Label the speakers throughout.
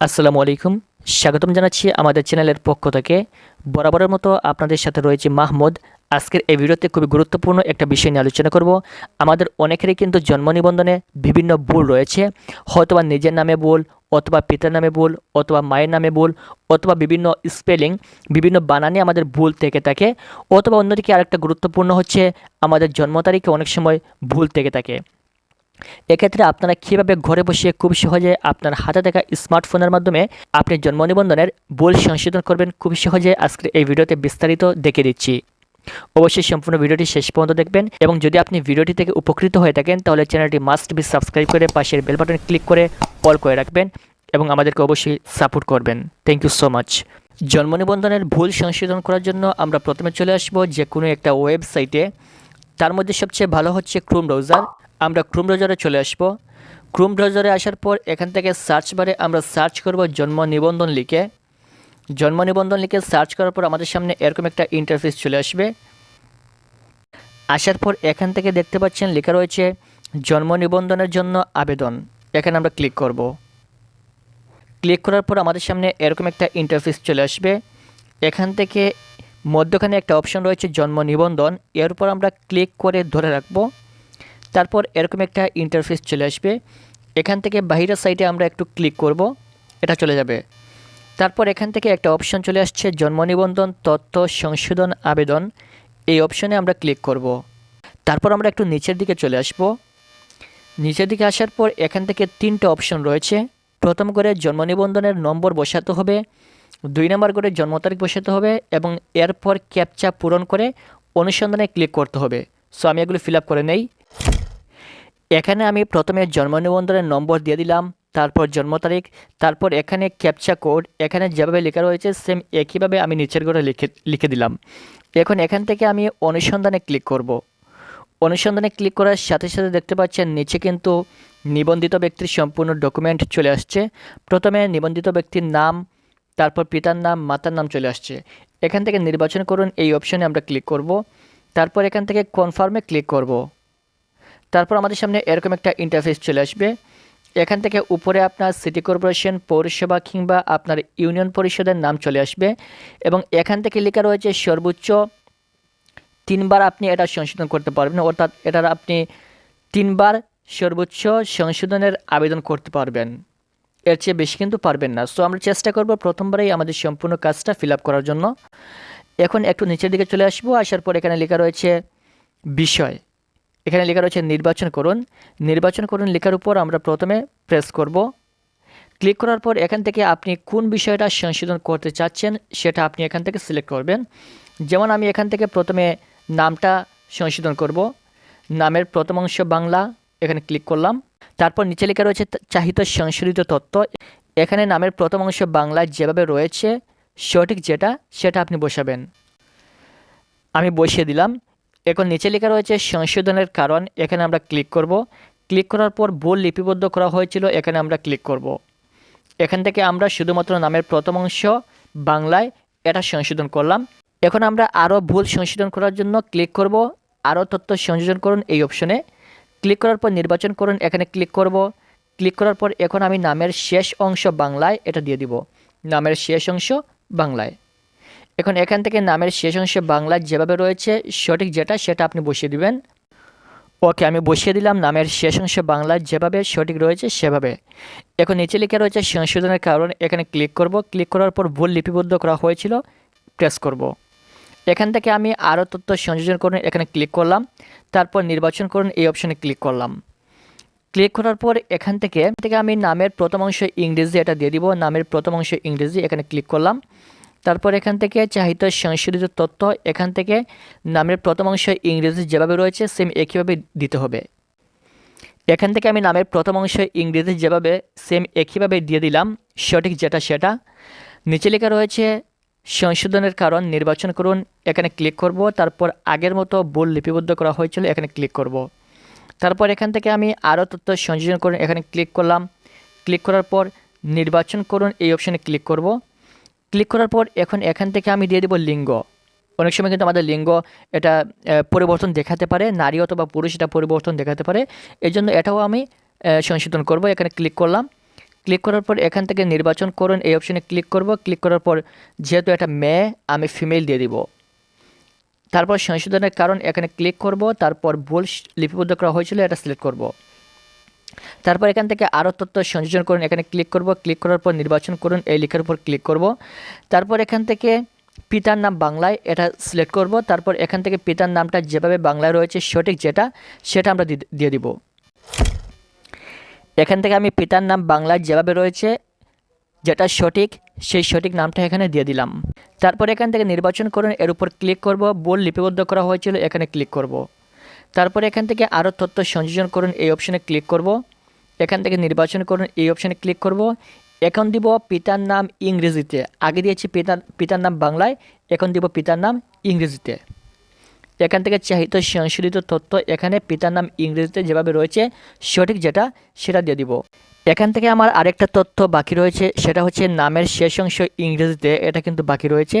Speaker 1: আসসালামু আলাইকুম। স্বাগতম জানাচ্ছি আমাদের চ্যানেলের পক্ষ থেকে। বরাবরের মতো আপনাদের সাথে রয়েছে মাহমুদ। আজকের এই ভিডিওতে খুবই গুরুত্বপূর্ণ একটা বিষয় নিয়ে আলোচনা করব। আমাদের অনেকেরই কিন্তু জন্ম নিবন্ধনে বিভিন্ন ভুল রয়েছে। হয়তোবা নিজের নামে ভুল, অথবা পিতার নামে ভুল, অথবা মায়ের নামে ভুল, অথবা বিভিন্ন স্পেলিং, বিভিন্ন বানানে আমাদের ভুল থেকে থাকে। অথবা অন্যদিকে আরেকটা গুরুত্বপূর্ণ হচ্ছে, আমাদের জন্ম তারিখে অনেক সময় ভুল থেকে থাকে। এক্ষেত্রে আপনারা কীভাবে ঘরে বসে খুব সহজে আপনার হাতে থাকা স্মার্টফোনের মাধ্যমে আপনি জন্ম নিবন্ধনের ভুল সংশোধন করবেন, খুব সহজে আজকের এই ভিডিওতে বিস্তারিত দেখে দিচ্ছি। অবশ্যই সম্পূর্ণ ভিডিওটি শেষ পর্যন্ত দেখবেন এবং যদি আপনি ভিডিওটি থেকে উপকৃত হয়ে থাকেন, তাহলে চ্যানেলটি মাস্ট বি সাবস্ক্রাইব করে পাশের বেল বাটনে ক্লিক করে অল করে রাখবেন এবং আমাদেরকে অবশ্যই সাপোর্ট করবেন। থ্যাংক ইউ সো মাচ জন্ম নিবন্ধনের ভুল সংশোধন করার জন্য আমরা প্রথমে চলে আসব যে কোনো একটা ওয়েবসাইটে তার মধ্যে সবচেয়ে ভালো হচ্ছে ক্রোম ব্রাউজার আমরা ক্রোম ব্রাউজারে চলে আসব। ক্রোম ব্রাউজারে আসার পর এখান থেকে সার্চ বারে আমরা সার্চ করব জন্ম নিবন্ধন লিখে। জন্ম নিবন্ধন লিখে সার্চ করার পর আমাদের সামনে এরকম একটা ইন্টারফেস চলে আসবে। আসার পর এখান থেকে দেখতে পাচ্ছেন লেখা রয়েছে জন্ম নিবন্ধনের জন্য আবেদন। এখানে আমরা ক্লিক করব। ক্লিক করার পর আমাদের সামনে এরকম একটা ইন্টারফেস চলে আসবে। এখান থেকে মধ্যখানে একটা অপশন রয়েছে জন্ম নিবন্ধন। এর উপর আমরা ক্লিক করে ধরে রাখব। তারপর এরকম একটা ইন্টারফেস চলে আসবে। এখান থেকে বাহিরের সাইটে আমরা একটু ক্লিক করব, এটা চলে যাবে। তারপর এখান থেকে একটা অপশন চলে আসছে, জন্ম নিবন্ধন, তথ্য সংশোধন, আবেদন। এই অপশনে আমরা ক্লিক করব। তারপর আমরা একটু নিচের দিকে চলে আসব। নিচের দিকে আসার পর এখান থেকে তিনটে অপশন রয়েছে। প্রথম করে জন্ম নিবন্ধনের নম্বর বসাতে হবে, দুই নম্বর করে জন্ম তারিখ বসাতে হবে এবং এরপর ক্যাপচা পূরণ করে অনুসন্ধানে ক্লিক করতে হবে। সো আমি এগুলো ফিল করে নেই। এখানে আমি প্রথমে জন্ম নিবন্ধনের নম্বর দিয়ে দিলাম, তারপর জন্ম তারিখ, তারপর এখানে ক্যাপচা কোড এখানে যেভাবে লেখা রয়েছে সেম একইভাবে আমি নিচের ঘরে লিখে লিখে দিলাম। এখন এখান থেকে আমি অনুসন্ধানে ক্লিক করব। অনুসন্ধানে ক্লিক করার সাথে সাথে দেখতে পাচ্ছেন নিচে কিন্তু নিবন্ধিত ব্যক্তির সম্পূর্ণ ডকুমেন্ট চলে আসছে। প্রথমে নিবন্ধিত ব্যক্তির নাম, তারপর পিতার নাম, মাতার নাম চলে আসছে। এখান থেকে নির্বাচন করুন, এই অপশনে আমরা ক্লিক করব। তারপর এখান থেকে কনফার্মে ক্লিক করব। তারপর আমাদের সামনে এরকম একটা ইন্টারফেস চলে আসবে। এখান থেকে উপরে আপনার সিটি কর্পোরেশন পৌরসভা কিংবা আপনার ইউনিয়ন পরিষদের নাম চলে আসবে এবং এখান থেকে লেখা রয়েছে সর্বোচ্চ তিনবার আপনি এটা সংশোধন করতে পারবেন, অর্থাৎ এটার আপনি তিনবার সর্বোচ্চ সংশোধনের আবেদন করতে পারবেন। এর চেয়ে বেশি কিন্তু পারবেন না। সো আমরা চেষ্টা করব প্রথমবারেই আমাদের সম্পূর্ণ কাজটা ফিল করার জন্য। এখন একটু নিচের দিকে চলে আসব, আসার পর এখানে লেখা রয়েছে বিষয়। এখানে লেখা রয়েছে নির্বাচন করুন। নির্বাচন করুন লেখার উপর আমরা প্রথমে প্রেস করব। ক্লিক করার পর এখান থেকে আপনি কোন বিষয়টা সংশোধন করতে চাচ্ছেন সেটা আপনি এখান থেকে সিলেক্ট করবেন। যেমন আমি এখান থেকে প্রথমে নামটা সংশোধন করব। নামের প্রথম অংশ বাংলা, এখানে ক্লিক করলাম। তারপর নিচে লেখা রয়েছে চাহিত সংশোধিত তথ্য। এখানে নামের প্রথম অংশ বাংলায় যেভাবে রয়েছে, সঠিক যেটা, সেটা আপনি বসাবেন। আমি বসিয়ে দিলাম। এখন নিচে লেখা রয়েছে সংশোধনের কারণ, এখানে আমরা ক্লিক করব। ক্লিক করার পর ভুল লিপিবদ্ধ করা হয়েছিল, এখানে আমরা ক্লিক করব। এখান থেকে আমরা শুধুমাত্র নামের প্রথম অংশ, বাংলায়, এটা সংশোধন করলাম। এখন আমরা আরও ভুল সংশোধন করার জন্য ক্লিক করব। আরও তথ্য সংযোজন করুন এই অপশনে ক্লিক করার পর নির্বাচন করুন, এখানে ক্লিক করব। ক্লিক করার পর এখন আমি নামের শেষ অংশ বাংলায়, এটা দিয়ে দিব। নামের শেষ অংশ বাংলায়। এখন এখান থেকে নামের শেষ অংশ বাংলায় যেভাবে রয়েছে, সঠিক যেটা সেটা আপনি বসিয়ে দিবেন। ওকে, আমি বসিয়ে দিলাম নামের শেষ অংশ বাংলায় যেভাবে সঠিক রয়েছে সেভাবে। এখন নিচে লিখে রয়েছে সংশোধনের কারণ, এখানে ক্লিক করব। ক্লিক করার পর ভুল লিপিবদ্ধ করা হয়েছিল, প্রেস করব। এখান থেকে আমি আরও তথ্য সংযোজন করুন, এখানে ক্লিক করলাম। তারপর নির্বাচন করুন, এই অপশানে ক্লিক করলাম। ক্লিক করার পর এখান থেকে থেকে আমি নামের প্রথম অংশ ইংরেজি এটা দিয়ে দিব। নামের প্রথম অংশ ইংরেজি এখানে ক্লিক করলাম। তারপর এখান থেকে চাহিত সংশোধিত তথ্য, এখান থেকে নামের প্রথম অংশ ইংরেজি যেভাবে রয়েছে সেম একইভাবে দিতে হবে। এখান থেকে আমি নামের প্রথম অংশ ইংরেজি যেভাবে সেম একইভাবে দিয়ে দিলাম, সঠিক যেটা সেটা। নিচে লেখা রয়েছে, সংশোধনের কারণ নির্বাচন করুন, এখানে ক্লিক করব, তারপর আগের মতো ভুল লিপিবদ্ধ করা হয়েছিল, এখানে ক্লিক করব। তারপর এখান থেকে আমি আরও তথ্য সংযোজন করুন, এখানে ক্লিক করলাম। ক্লিক করার পর নির্বাচন করুন, এই অপশানে ক্লিক করব। ক্লিক করার পর এখন এখান থেকে আমি দিয়ে দেবো লিঙ্গ। অনেক সময় কিন্তু আমাদের লিঙ্গ এটা পরিবর্তন দেখাতে পারে, নারী অথবা পুরুষ এটা পরিবর্তন দেখাতে পারে। এই জন্য এটাও আমি সংশোধন করব। এখানে ক্লিক করলাম। ক্লিক করার পর এখান থেকে নির্বাচন করুন। এই অপশনে ক্লিক করব। ক্লিক করার পর যেহেতু এটা মেয়ে আমি ফিমেল দিয়ে দিব। তারপর সংশোধনের কারণ এখানে ক্লিক করব। তারপর ভুল লিপিবদ্ধ করা হয়েছিল, এটা সিলেক্ট করব। তারপর এখান থেকে আরও তথ্য সংযোজন করুন। এখানে ক্লিক করব ক্লিক করার পর নির্বাচন করুন। এই লেখার উপর ক্লিক করব। তারপর এখান থেকে পিতার নাম বাংলায় এটা সিলেক্ট করব। তারপর এখান থেকে পিতার নামটা যেভাবে বাংলায় রয়েছে, সঠিক যেটা, সেটা আমরা দিয়ে দিব। এখান থেকে আমি পিতার নাম বাংলায় যেভাবে রয়েছে, যেটা সঠিক, সেই সঠিক নামটা এখানে দিয়ে দিলাম। তারপর এখান থেকে নির্বাচন করুন। এর উপর ক্লিক করব। বোল লিপিবদ্ধ করা হয়েছিল, এখানে ক্লিক করব। তারপর এখান থেকে আরও তথ্য সংযোজন করুন, এই অপশনে ক্লিক করব। এখান থেকে নির্বাচন করুন, এই অপশনে ক্লিক করব। এখন দিব পিতার নাম ইংরেজিতে। আগে দিয়েছি পিতার পিতার নাম বাংলায়, এখন দিব পিতার নাম ইংরেজিতে। এখান থেকে চাহিত সংশোধিত তথ্য এখানে পিতার নাম ইংরেজিতে যেভাবে রয়েছে, সঠিক যেটা, সেটা দিয়ে দিব। এখান থেকে আমার আরেকটা তথ্য বাকি রয়েছে, সেটা হচ্ছে নামের শেষ অংশ ইংরেজিতে, এটা কিন্তু বাকি রয়েছে।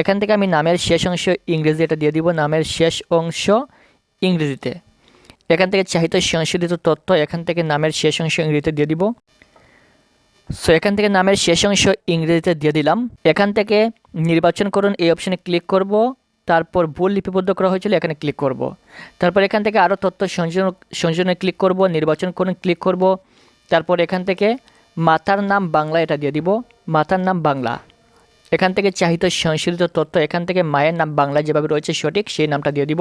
Speaker 1: এখান থেকে আমি নামের শেষ অংশ ইংরেজি এটা দিয়ে দিব, নামের শেষ অংশ ইংরেজিতে। এখান থেকে চাহিত সংশোধিত তথ্য এখান থেকে নামের শেষ অংশ ইংরেজিতে দিয়ে দিব। সো এখান থেকে নামের শেষ অংশ ইংরেজিতে দিয়ে দিলাম। এখান থেকে নির্বাচন করুন, এই অপশানে ক্লিক করব। তারপর ভুল লিপিবদ্ধ করা হয়েছিল, এখানে ক্লিক করব। তারপর এখান থেকে আরও তথ্য সংযোজন সংযোজনে ক্লিক করব, নির্বাচন করুন, ক্লিক করব। তারপর এখান থেকে মাতার নাম বাংলা এটা দিয়ে দিব। মাতার নাম বাংলা। এখান থেকে চাহিত সংশোধিত তথ্য, এখান থেকে মায়ের নাম বাংলা যেভাবে রয়েছে সঠিক, সেই নামটা দিয়ে দিব।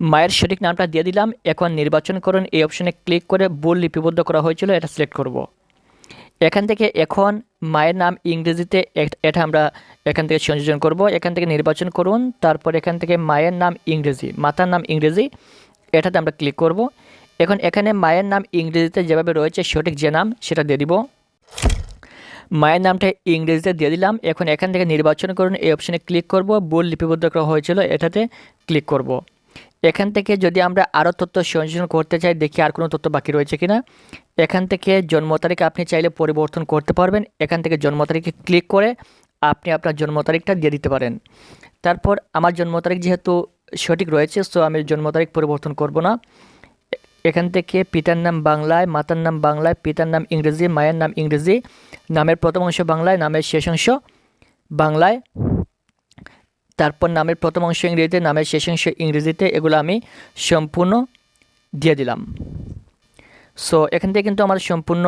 Speaker 1: মায়ের সঠিক নামটা দিয়ে দিলাম। এখন নির্বাচন করুন। এই অপশনে ক্লিক করে ভুল লিপিবদ্ধ করা হয়েছিল, এটা সিলেক্ট করব। এখান থেকে এখন মায়ের নাম ইংরেজিতে এটা আমরা এখান থেকে সংযোজন করব। এখান থেকে নির্বাচন করুন। তারপর এখান থেকে মায়ের নাম ইংরেজি, মাতার নাম ইংরেজি, এটাতে আমরা ক্লিক করব। এখন এখানে মায়ের নাম ইংরেজিতে যেভাবে রয়েছে সঠিক যে নাম, সেটা দিয়ে দিব। মায়ের নামটা ইংরেজিতে দিয়ে দিলাম। এখন এখান থেকে নির্বাচন করুন। এই অপশানে ক্লিক করব। ভুল লিপিবদ্ধ করা হয়েছিল, এটাতে ক্লিক করব। এখান থেকে যদি আমরা আরও তথ্য সংযোজন করতে চাই, দেখি আর কোনো তথ্য বাকি রয়েছে কিনা। এখান থেকে জন্ম তারিখ আপনি চাইলে পরিবর্তন করতে পারবেন। এখান থেকে জন্ম তারিখে ক্লিক করে আপনি আপনার জন্ম তারিখটা দিয়ে দিতে পারেন। তারপর আমার জন্ম তারিখ যেহেতু সঠিক রয়েছে, সো আমি জন্ম তারিখ পরিবর্তন করব না। এখান থেকে পিতার নাম বাংলায়, মাতার নাম বাংলায়, পিতার নাম ইংরেজি, মায়ের নাম ইংরেজি, নামের প্রথম অংশ বাংলায়, নামের শেষ অংশ বাংলায়। তারপর নামের প্রথম অংশ ইংরেজিতে, নামের শেষ অংশ ইংরেজিতে, এগুলো আমি সম্পূর্ণ দিয়ে দিলাম। সো এখান থেকে কিন্তু আমাদের সম্পূর্ণ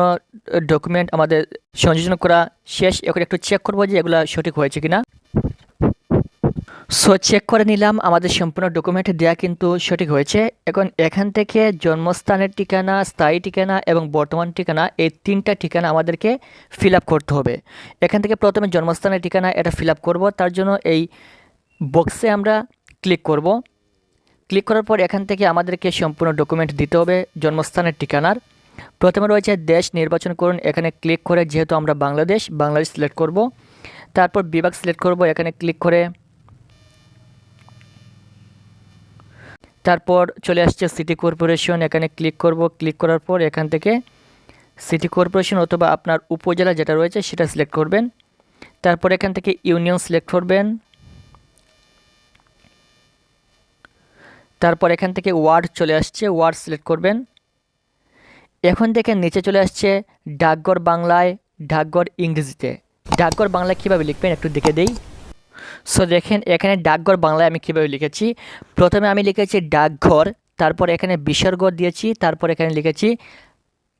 Speaker 1: ডকুমেন্ট আমাদের সংযোজন করা শেষ। এখন একটু চেক করব যে এগুলো সঠিক হয়েছে কিনা। সো চেক করে নিলাম, আমাদের সম্পূর্ণ ডকুমেন্ট দেওয়া কিন্তু সঠিক হয়েছে। এখন এখান থেকে জন্মস্থানের ঠিকানা, স্থায়ী ঠিকানা এবং বর্তমান ঠিকানা, এই তিনটা ঠিকানা আমাদেরকে ফিল করতে হবে। এখান থেকে প্রথমে জন্মস্থানের ঠিকানা এটা ফিল করব, তার জন্য এই বক্সে আমরা ক্লিক করব। ক্লিক করার পর এখান থেকে আমাদেরকে সম্পূর্ণ ডকুমেন্ট দিতে হবে, জন্মস্থানের ঠিকানার। প্রথমে রয়েছে দেশ নির্বাচন করুন, এখানে ক্লিক করে যেহেতু আমরা বাংলাদেশ বাংলাদেশ সিলেক্ট করব। তারপর বিভাগ সিলেক্ট করব, এখানে ক্লিক করে। তারপর চলে আসছে সিটি কর্পোরেশন এখানে ক্লিক করব। ক্লিক করার পর এখান থেকে সিটি কর্পোরেশন অথবা আপনার উপজেলা যেটা রয়েছে সেটা সিলেক্ট করবেন। তারপর এখান থেকে ইউনিয়ন সিলেক্ট করবেন। তারপর এখান থেকে ওয়ার্ড চলে আসছে, ওয়ার্ড সিলেক্ট করবেন। এখন দেখেন নিচে চলে আসছে ডাকঘর বাংলায়, ডাকঘর ইংরেজিতে। ডাকঘর বাংলায় কীভাবে লিখবেন একটু দেখে দেই। সো দেখেন এখানে ডাকঘর বাংলায় আমি কীভাবে লিখেছি? প্রথমে আমি লিখেছি ডাকঘর, তারপর এখানে বিসর্গ দিয়েছি, তারপর এখানে লিখেছি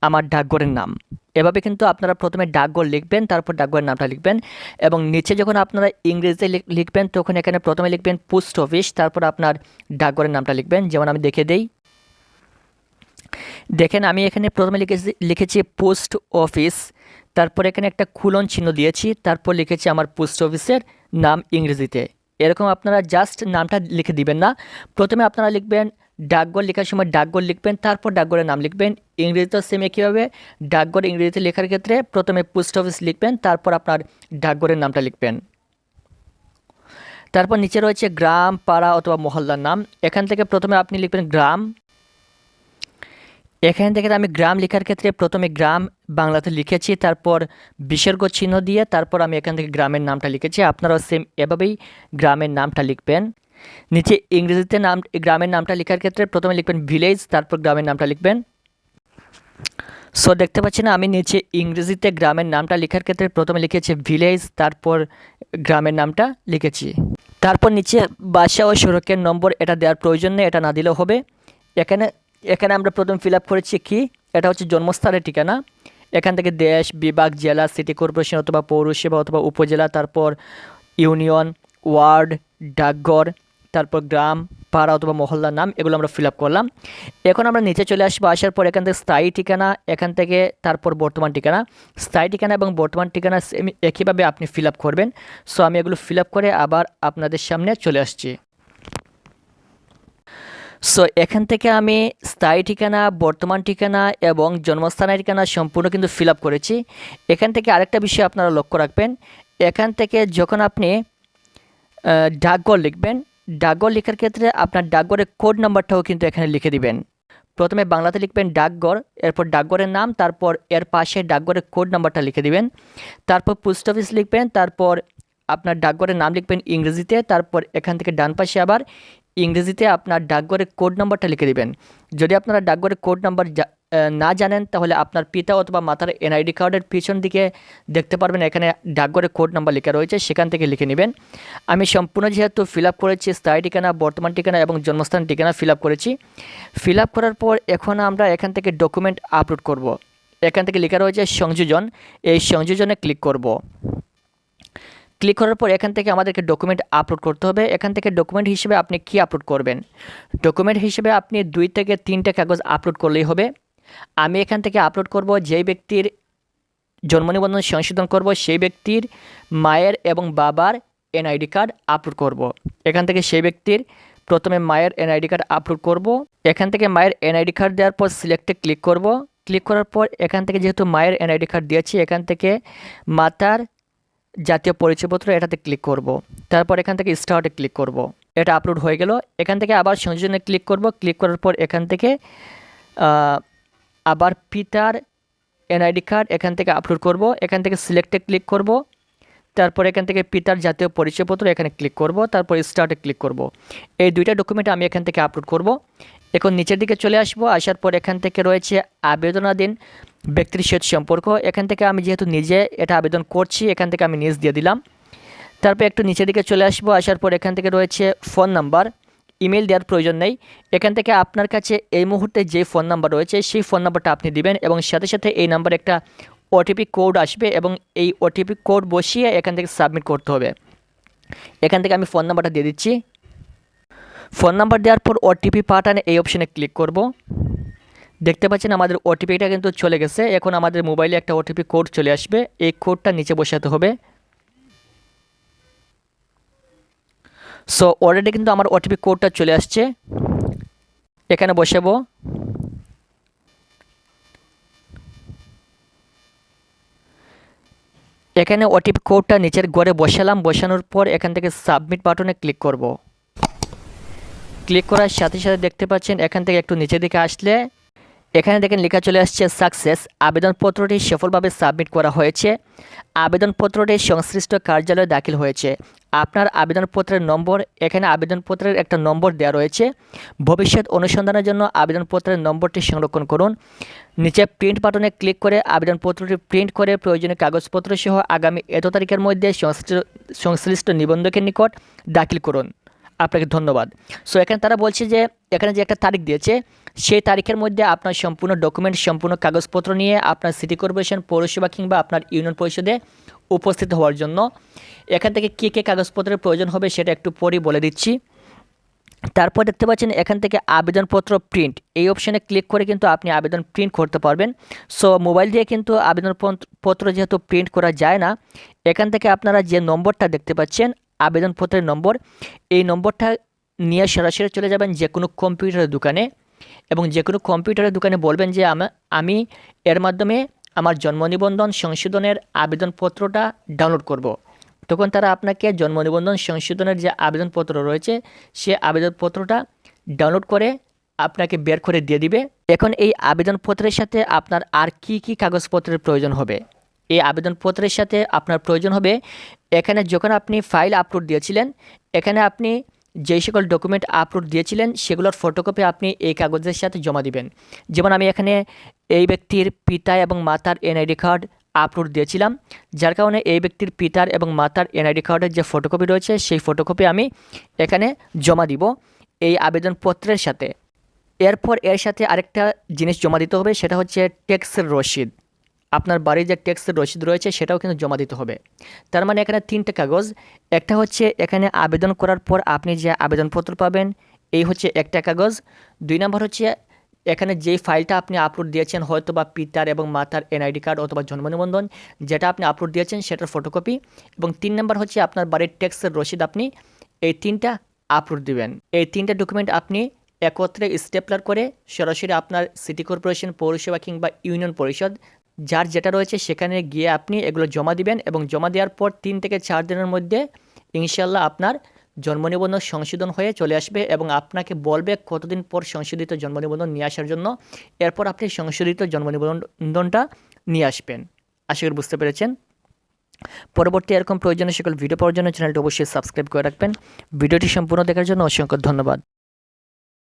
Speaker 1: আমার ডাকঘরের নাম। এভাবে কিন্তু আপনারা প্রথমে ডাকঘর লিখবেন, তারপর ডাকঘরের নামটা লিখবেন এবং নিচে যখন আপনারা ইংরেজিতে লিখ- লিখবেন তখন এখানে প্রথমে লিখবেন পোস্ট অফিস, তারপর আপনার ডাকঘরের নামটা লিখবেন। যেমন আমি দেখে দেই। দেখেন, আমি এখানে প্রথমে লিখেছি লিখেছি পোস্ট অফিস, তারপর এখানে একটা খুলন চিহ্ন দিয়েছি, তারপর লিখেছি আমার পোস্ট অফিসের নাম ইংরেজিতে। এরকম আপনারা জাস্ট নামটা লিখে দিবেন না। প্রথমে আপনারা লিখবেন ডাকঘর লেখার সময় ডাকঘর লিখবেন, তারপর ডাকঘরের নাম লিখবেন। ইংরেজিতে সেম একইভাবে ডাকঘর ইংরেজিতে লেখার ক্ষেত্রে প্রথমে পোস্ট অফিস লিখবেন, তারপর আপনার ডাকঘরের নামটা লিখবেন। তারপর নিচে রয়েছে গ্রাম, পাড়া অথবা মহল্লার নাম। এখান থেকে প্রথমে আপনি লিখবেন গ্রাম। এখান থেকে আমি গ্রাম লেখার ক্ষেত্রে প্রথমে গ্রাম বাংলাতে লিখেছি, তারপর বিসর্গ চিহ্ন দিয়ে, তারপর আমি এখান থেকে গ্রামের নামটা লিখেছি। আপনারাও সেম এভাবেই গ্রামের নামটা লিখবেন। নিচে ইংরেজিতে নাম, গ্রামের নামটা লেখার ক্ষেত্রে প্রথমে লিখবেন ভিলেজ তারপর গ্রামের নামটা লিখবেন। সো দেখতে পাচ্ছেন আমি নিচে ইংরেজিতে গ্রামের নামটা লেখার ক্ষেত্রে প্রথমে লিখেছি ভিলেজ তারপর গ্রামের নামটা লিখেছি। তারপর নিচে বাসা ও সড়কের নম্বর, এটা দেওয়ার প্রয়োজন নেই, এটা না দিলেও হবে। এখানে এখানে আমরা প্রথম ফিল করেছি কি? এটা হচ্ছে জন্মস্থানের ঠিকানা। এখান থেকে দেশ, বিভাগ, জেলা সিটি কর্পোরেশন অথবা পৌরসভা অথবা উপজেলা, তারপর ইউনিয়ন ওয়ার্ড ডাকঘর তারপর গ্রাম, পাড়া অথবা মহল্লার নাম, এগুলো আমরা ফিল আপ করলাম। এখন আমরা নিচে চলে আসব, আসার পর এখান থেকে স্থায়ী ঠিকানা, এখান থেকে তারপর বর্তমান ঠিকানা। স্থায়ী ঠিকানা এবং বর্তমান ঠিকানা সেম একইভাবে আপনি ফিল আপ করবেন। সো আমি এগুলো ফিল আপ করে আবার আপনাদের সামনে চলে আসছি। সো এখান থেকে আমি স্থায়ী ঠিকানা, বর্তমান ঠিকানা এবং জন্মস্থানের ঠিকানা সম্পূর্ণ কিন্তু ফিল আপ করেছি। এখান থেকে আরেকটা বিষয় আপনারা লক্ষ্য রাখবেন। এখান থেকে যখন আপনি ডাকঘর লিখবেন ডাকঘর লেখার ক্ষেত্রে আপনার ডাকঘরের কোড নাম্বারটাও কিন্তু এখানে লিখে দিবেন। প্রথমে বাংলাতে লিখবেন ডাকঘর, এরপর ডাকঘরের নাম, তারপর এর পাশে ডাকঘরের কোড নাম্বারটা লিখে দিবেন। তারপর পোস্ট অফিস লিখবেন, তারপর আপনার ডাকঘরের নাম লিখবেন ইংরেজিতে, তারপর এখান থেকে ডান পাশে আবার ইংরেজিতে আপনার ডাকঘরের কোড নাম্বারটা লিখে দিবেন। যদি আপনারা ডাকঘরের কোড নাম্বার না জানেন, তাহলে আপনার পিতা অথবা মাতার এনআইডি কার্ডের পিছন দিকে দেখতে পারবেন। এখানে ডাকঘরের কোড নাম্বার লেখা রয়েছে, সেখান থেকে লিখে নেবেন। আমি সম্পূর্ণ যেহেতু ফিল আপ করেছি, স্থায়ী ঠিকানা, বর্তমান ঠিকানা এবং জন্মস্থান ঠিকানা ফিল আপ করেছি। ফিল আপ করার পর এখন আমরা এখান থেকে ডকুমেন্ট আপলোড করব। এখান থেকে লেখা রয়েছে সংযোজন। এই সংযোজনে ক্লিক করব। ক্লিক করার পর এখান থেকে আমাদেরকে ডকুমেন্ট আপলোড করতে হবে। এখান থেকে ডকুমেন্ট হিসেবে আপনি কি আপলোড করবেন? ডকুমেন্ট হিসেবে আপনি দুই থেকে তিনটে কাগজ আপলোড করলেই হবে। আমি এখান থেকে আপলোড করব যেই ব্যক্তির জন্ম নিবন্ধন সংশোধন করব, সেই ব্যক্তির মায়ের এবং বাবার এনআইডি কার্ড আপলোড করব। এখান থেকে সেই ব্যক্তির প্রথমে মায়ের এনআইডি কার্ড আপলোড করব। এখান থেকে মায়ের এনআইডি কার্ড দেওয়ার পর সিলেক্টে ক্লিক করব। ক্লিক করার পর এখান থেকে যেহেতু মায়ের এনআইডি কার্ড দিয়েছি, এখান থেকে মাতার জাতীয় পরিচয়পত্র এটাতে ক্লিক করব। তারপর এখান থেকে স্টার্টে ক্লিক করব। এটা আপলোড হয়ে গেল এখান থেকে আবার সংযোজনে ক্লিক করব ক্লিক করার পর এখান থেকে আবার পিতার এনআইডি কার্ড এখান থেকে আপলোড করব, এখান থেকে সিলেক্টে ক্লিক করব, তারপর এখান থেকে পিতার জাতীয় পরিচয়পত্র এখানে ক্লিক করব, তারপর স্টার্টে ক্লিক করব। এই দুইটা ডকুমেন্ট আমি এখান থেকে আপলোড করব। এখন নিচের দিকে চলে আসব, আসার পর এখান থেকে রয়েছে আবেদনাধীন ব্যক্তির সাথে সম্পর্ক। এখান থেকে আমি যেহেতু নিজে এটা আবেদন করছি, এখান থেকে আমি নিজ দিয়ে দিলাম। তারপর একটু নিচের দিকে চলে আসব, আসার পর এখান থেকে রয়েছে ফোন নাম্বার ইমেল দেওয়ার প্রয়োজন নেই। এখান থেকে আপনার কাছে এই মুহূর্তে যে ফোন নাম্বার রয়েছে, সেই ফোন নাম্বারটা আপনি দিবেন এবং সাথে সাথে এই নাম্বারে একটা ওটিপি কোড আসবে এবং এই ওটিপি কোড বসিয়ে এখান থেকে সাবমিট করতে হবে। এখান থেকে আমি ফোন নাম্বারটা দিয়ে দিচ্ছি। ফোন নাম্বার দেওয়ার পর ওটিপি পাঠানে এই অপশানে ক্লিক করব। দেখতে পাচ্ছেন আমাদের ওটিপিটা কিন্তু চলে গেছে। এখন আমাদের মোবাইলে একটা ওটিপি কোড চলে আসবে। এই কোডটা নিচে বসাতে হবে। সো অলরেডি কিন্তু আমার ওটিপি কোডটা চলে আসছে। এখানে বসাবো। এখানে ওটিপি কোডটা নিচের ঘরে বসালাম। বসানোর পর এখান থেকে সাবমিট বাটনে ক্লিক করব। ক্লিক করার সাথে সাথে দেখতে পাচ্ছেন, এখান থেকে একটু নিচের দিকে আসলে এখানে দেখেন লেখা চলে আসছে সাকসেস আবেদনপত্রটি সফলভাবে সাবমিট করা হয়েছে। আবেদনপত্রটি সংশ্লিষ্ট কার্যালয়ে দাখিল হয়েছে। আপনার আবেদনপত্রের নম্বর, এখানে আবেদনপত্রের একটা নম্বর দেওয়া রয়েছে। ভবিষ্যৎ অনুসন্ধানের জন্য আবেদনপত্রের নম্বরটি সংরক্ষণ করুন। নিচে প্রিন্ট বাটনে ক্লিক করে আবেদনপত্রটি প্রিন্ট করে প্রয়োজনীয় কাগজপত্র সহ আগামী এত তারিখের মধ্যে সংশ্লিষ্ট সংশ্লিষ্ট নিবন্ধকের নিকট দাখিল করুন। আপনাকে ধন্যবাদ। সো এখানে তারা বলছে যে, এখানে যে একটা তারিখ দিয়েছে, সেই তারিখের মধ্যে আপনার সম্পূর্ণ ডকুমেন্ট, সম্পূর্ণ কাগজপত্র নিয়ে আপনার সিটি কর্পোরেশন, পৌরসভা কিংবা আপনার ইউনিয়ন পরিষদে উপস্থিত হওয়ার জন্য। এখান থেকে কী কী কাগজপত্রের প্রয়োজন হবে সেটা একটু পরেই বলে দিচ্ছি। তারপর দেখতে পাচ্ছেন এখান থেকে আবেদনপত্র প্রিন্ট এই অপশানে ক্লিক করে কিন্তু আপনি আবেদন প্রিন্ট করতে পারবেন। সো মোবাইল দিয়ে কিন্তু আবেদন পত্র- পত্র যেহেতু প্রিন্ট করা যায় না, এখান থেকে আপনারা যে নম্বরটা দেখতে পাচ্ছেন, আবেদনপত্রের নম্বর, এই নম্বরটা নিয়ে সরাসরি চলে যাবেন যে কোনো কম্পিউটারের দোকানে। এবং যে কোনো কম্পিউটারের দোকানে বলবেন যে আমি এর মাধ্যমে আমার জন্ম নিবন্ধন সংশোধনের আবেদনপত্রটা ডাউনলোড করব। তখন তারা আপনাকে জন্ম নিবন্ধন সংশোধনের যে আবেদনপত্র রয়েছে, সে আবেদনপত্রটা ডাউনলোড করে আপনাকে বের করে দিয়ে দিবে এখন এই আবেদনপত্রের সাথে আপনার আর কি কি কাগজপত্রের প্রয়োজন হবে এই আবেদনপত্রের সাথে আপনার প্রয়োজন হবে, এখানে যখন আপনি ফাইল আপলোড দিয়েছিলেন, এখানে আপনি যেই সকল ডকুমেন্ট আপলোড দিয়েছিলেন, সেগুলোর ফটোকপি আপনি এই কাগজের সাথে জমা দিবেন। যেমন আমি এখানে এই ব্যক্তির পিতা এবং মাতার এনআইডি কার্ড আপলোড দিয়েছিলাম, যার কারণে এই ব্যক্তির পিতার এবং মাতার এনআইডি কার্ডের যে ফটোকপি রয়েছে, সেই ফটোকপি আমি এখানে জমা দিব এই আবেদনপত্রের সাথে। এরপর এর সাথে আরেকটা জিনিস জমা দিতে হবে, সেটা হচ্ছে ট্যাক্সের রসিদ। আপনার বাড়ির যে ট্যাক্সের রসিদ রয়েছে সেটাও কিন্তু জমা দিতে হবে। তার মানে এখানে তিনটে কাগজ, একটা হচ্ছে এখানে আবেদন করার পর আপনি যে আবেদনপত্র পাবেন, এই হচ্ছে একটা কাগজ। দুই নম্বর হচ্ছে এখানে যেই ফাইলটা আপনি আপলোড দিয়েছেন হয়তো বা পিতার এবং মাতার এনআইডি কার্ড অথবা জন্ম নিবন্ধন, যেটা আপনি আপলোড দিয়েছেন সেটার ফটোকপি এবং তিন নম্বর হচ্ছে আপনার বাড়ির ট্যাক্সের রসিদ আপনি এই তিনটা আপলোড দিবেন। এই তিনটা ডকুমেন্ট আপনি একত্রে স্টেপলার করে সরাসরি আপনার সিটি কর্পোরেশন পৌরসভা কিংবা ইউনিয়ন পরিষদ যার যেটা রয়েছে সেখানে গিয়ে আপনি এগুলো জমা দিবেন এবং জমা দেওয়ার পর তিন থেকে চার দিনের মধ্যে ইনশাল্লাহ আপনার জন্ম নিবন্ধন সংশোধন হয়ে চলে আসবে এবং আপনাকে বলবে কতদিন পর সংশোধিত জন্ম নিবন্ধন নিয়ে আসার জন্য। এরপর আপনি সংশোধিত জন্ম নিবন্ধনটা নিয়ে আসবেন। আশা করি বুঝতে পেরেছেন। পরবর্তী এরকম প্রয়োজনীয় সকল ভিডিও পাওয়ার জন্য চ্যানেলটি অবশ্যই সাবস্ক্রাইব করে রাখবেন। ভিডিওটি সম্পূর্ণ দেখার জন্য অসংখ্য ধন্যবাদ।